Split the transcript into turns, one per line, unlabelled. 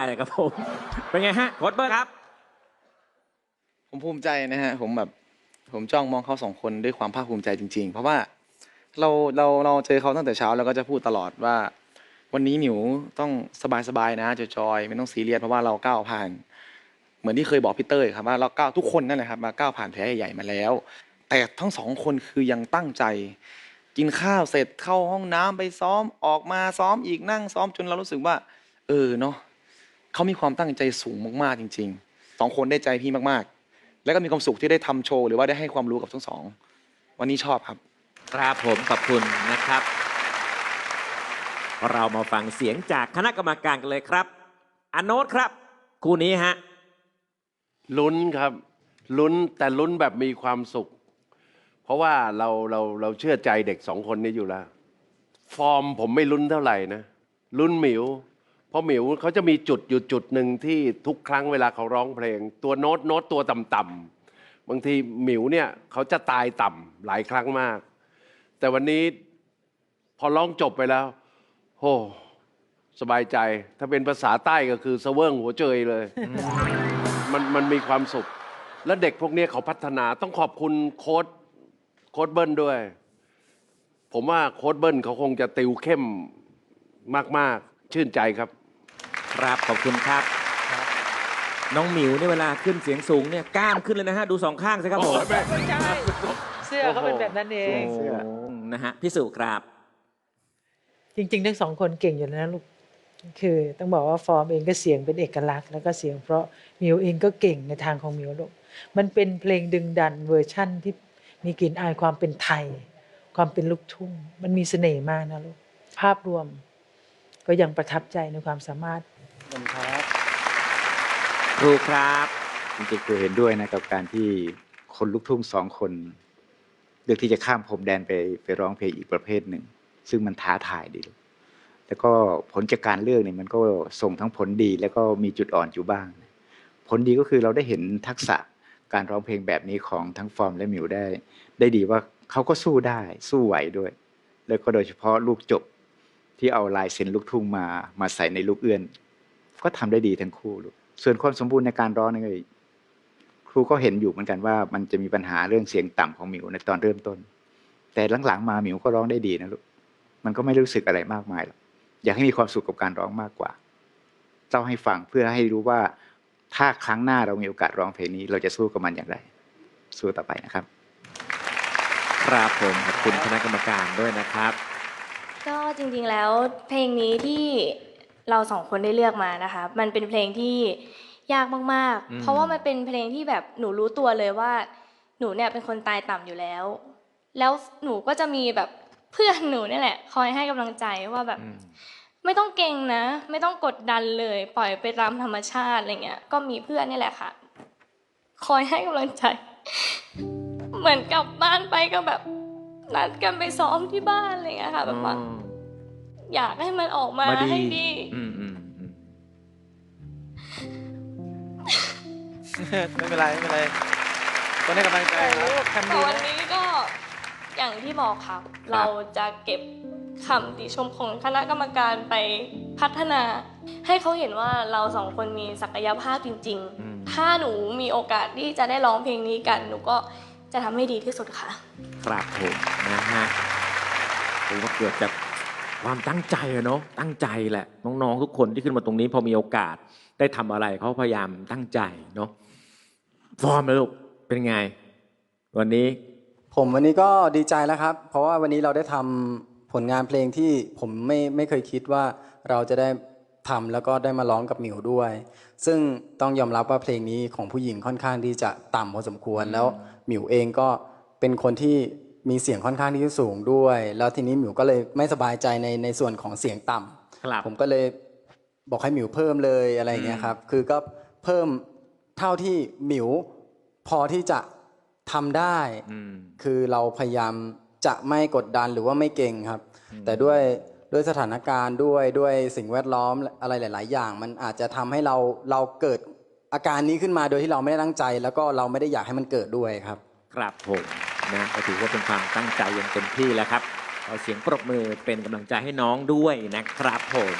อะไรครับผมเป็นไงฮะโค้ดเบิร์ดครับ
ผมภูมิใจนะฮะ ผมแบบ ผมจ้องมองเขาสองคนด้วยความภาคภูมิใจจริง ๆ เพราะว่าเราเราเราเจอเขาตั้งแต่เช้าแล้วก็จะพูดตลอดว่า วันนี้หมิวต้องสบายๆนะจอยๆไม่ต้องซีเรียสเพราะว่าเราก้าวผ่าน เหมือนที่เคยบอกพี่เต้ยครับว่าเราก้าวทุกคนนั่นแหละครับมาก้าวผ่านแผลใหญ่ๆมาแล้ว แต่ทั้งสองคนคือยังตั้งใจ กินข้าวเสร็จเข้าห้องน้ำไปซ้อมออกมาซ้อมอีกนั่งซ้อมจนเรารู้สึกว่า เออเนาะ เขามีความตั้งใจสูงมากๆจริงๆสองคนได้ใจพี่มากๆ แล้วก็มีความสุขที่ได้ทำโชว์หรือว่าได้ให้ความรู้กับทั้งสอง วันนี้ชอบครับ
ครับผมขอบคุณนะครับ เรามาฟังเสียงจากคณะกรรมการกันเลยครับอนโนตครับ คู่นี้ฮะ
ลุ้นครับลุ้นแต่ลุ้นแบบมีความสุข เพราะว่าเราเราเราเชื่อใจเด็กสองคนนี้อยู่แล้ว ฟอร์มผมไม่ลุ้นเท่าไหร่นะลุ้นหมิวเพราะหมิวเขาจะมีจุดอยู่จุดหนึ่งที่ทุกครั้งเวลาเขาร้องเพลง ตัวโน้ตโน้ตตัวต่ำๆบางทีหมิวเนี่ยเขาจะตายต่ำหลายครั้งมาก แต่วันนี้พอร้องจบไปแล้วโอ้สบายใจถ้าเป็นภาษาใต้ก็คือสะเวิ้งหัวเจยเลย มันมันมีความสุข และเด็กพวกนี้เขาพัฒนาต้องขอบคุณโค้ดโค้ดเบิ้ลด้วย ผมว่าโค้ดเบิ้ลเขาคงจะติวเข้มมาก ๆ ชื่นใจครับ
ครับขอบคุณครับ น้องหมิวเนี่ยเวลาขึ้นเสียงสูงเนี่ยกล้ามขึ้นเลยนะฮะ ดูสองข้างสิครับผม
ไม่ใช่เสื้อเขาเป็นแบบนั้นเอง
โอ้นะฮะพี่สุครับ
จริงๆ ทั้งสองคนเก่งอยู่แล้วนะลูก คือต้องบอกว่าฟอร์มเองก็เสียงเป็นเอกลักษณ์ แล้วก็เสียงเพราะมิวเองก็เก่งในทางของมิวลูก มันเป็นเพลงดึงดันเวอร์ชั่นที่มีกลิ่นอายความเป็นไทย ความเป็นลูกทุ่ง มันมีเสน่ห์มากนะลูก ภาพรวมก็ยังประทับใจในความสามารถ
ครับ ครูครับ
จริงๆคือเห็นด้วยนะกับการที่คนลูกทุ่งสองคนเลือกที่จะข้ามพรมแดนไปไปร้องเพลงอีกประเภทหนึ่ง ซึ่งมันท้าทายดีแล้วก็ผลจากการเลือกเนี่ยมันก็ส่งทั้งผลดี แล้วก็มีจุดอ่อนอยู่บ้าง ผลดีก็คือเราได้เห็นทักษะการร้องเพลงแบบนี้ของทั้งฟอร์มและมิวได้ ได้ดีว่าเขาก็สู้ได้ สู้ไหวด้วย แล้วก็โดยเฉพาะลูกจบที่เอาลายเซ็นลูกทุ่งมามาใส่ในลูกเอื้อน ก็ทำได้ดีทั้งคู่ลูกส่วนความสมบูรณ์ในการร้องนี่ก็ครูก็เห็นอยู่เหมือนกันว่า มันจะมีปัญหาเรื่องเสียงต่ำของหมิวในตอนเริ่มต้น แต่หลังๆมาหมิวก็ร้องได้ดีนะลูกมันก็ไม่รู้สึกอะไรมากมายหรอกอยากให้มีความสุขกับการร้องมากกว่าเล่าให้ฟังเพื่อให้รู้ว่าถ้าครั้งหน้าเรามีโอกาสร้องเพลงนี้ เราจะสู้กับมันอย่างไร สู้ต่อไปนะครับ
ครับผมขอบคุณคณะกรรมการด้วยนะครับ
ก็จริงๆแล้วเพลงนี้ที่ เราสองคนได้เลือกมานะคะ มันเป็นเพลงที่ยากมาก
อืม
ๆ เพราะว่ามันเป็นเพลงที่แบบหนูรู้ตัวเลยว่า หนูเนี่ยเป็นคนตายต่ำอยู่แล้ว แล้วหนูก็จะมีแบบเพื่อนหนูเนี่ยแหละ คอยให้กำลังใจว่าแบบไม่ต้องเก่งนะ ไม่ต้องกดดันเลย ปล่อยไปตามธรรมชาติอะไรเงี้ย ก็มีเพื่อนนี่แหละค่ะ คอยให้กำลังใจ เหมือนกลับบ้านไปก็แบบนัดกันไปซ้อมที่บ้านอะไรเงี้ยค่ะแบบว่า อ ยากให้มันออกมา
มาดี
ให้ดี
อืมอืมอืม
ไม่เป็นไรไม่เป็นไรคนให้กำลังใจครับ
แต่วันนี้ก็อย่างที่บอกค่ะ เราจะเก็บคำติชมของคณะกรรมการไปพัฒนา ให้เขาเห็นว่าเราสองคนมีศักยภาพจริง
อืม
ๆ ถ้าหนูมีโอกาสที่จะได้ร้องเพลงนี้กัน หนูก็จะทำให้ดีที่สุดค่ะ
ครับผมนะฮะผมว่าเกิดจาก ความตั้งใจอะเนาะตั้งใจแหละน้องๆทุกคนที่ขึ้นมาตรงนี้พอมีโอกาสได้ทำอะไรเขาพยายามตั้งใจเนาะฟอร์มลูกเป็นไง วันนี้
ผมวันนี้ก็ดีใจแล้วครับ เพราะว่าวันนี้เราได้ทำผลงานเพลงที่ผมไม่ไม่เคยคิดว่าเราจะได้ทำแล้วก็ได้มาร้องกับหมิวด้วย ซึ่งต้องยอมรับว่าเพลงนี้ของผู้หญิงค่อนข้างที่จะต่ำพอสมควรแล้วหมิวเองก็เป็นคนที่ มีเสียงค่อนข้างที่จะสูงด้วย แล้วทีนี้หมิวก็เลยไม่สบายใจในในส่วนของเสียงต่ำ
ครับ
ผมก็เลยบอกให้หมิวเพิ่มเลยอะไรอย่างเงี้ยครับ คือก็เพิ่มเท่าที่หมิวพอที่จะทำได้
อืม
คือเราพยายามจะไม่กดดันหรือว่าไม่เก่งครับ แต่ด้วยด้วยสถานการณ์ด้วยด้วยสิ่งแวดล้อมอะไรหลาย ๆ อย่าง มันอาจจะทำให้เราเราเกิดอาการนี้ขึ้นมาโดยที่เราไม่ได้ตั้งใจ แล้วก็เราไม่ได้อยากให้มันเกิดด้วยครับ
ครับผม นะก็ถือว่าเป็นความตั้งใจอย่างเต็มที่แล้วครับเอาเสียงปรบมือเป็นกำลังใจให้น้องด้วยนะครับผม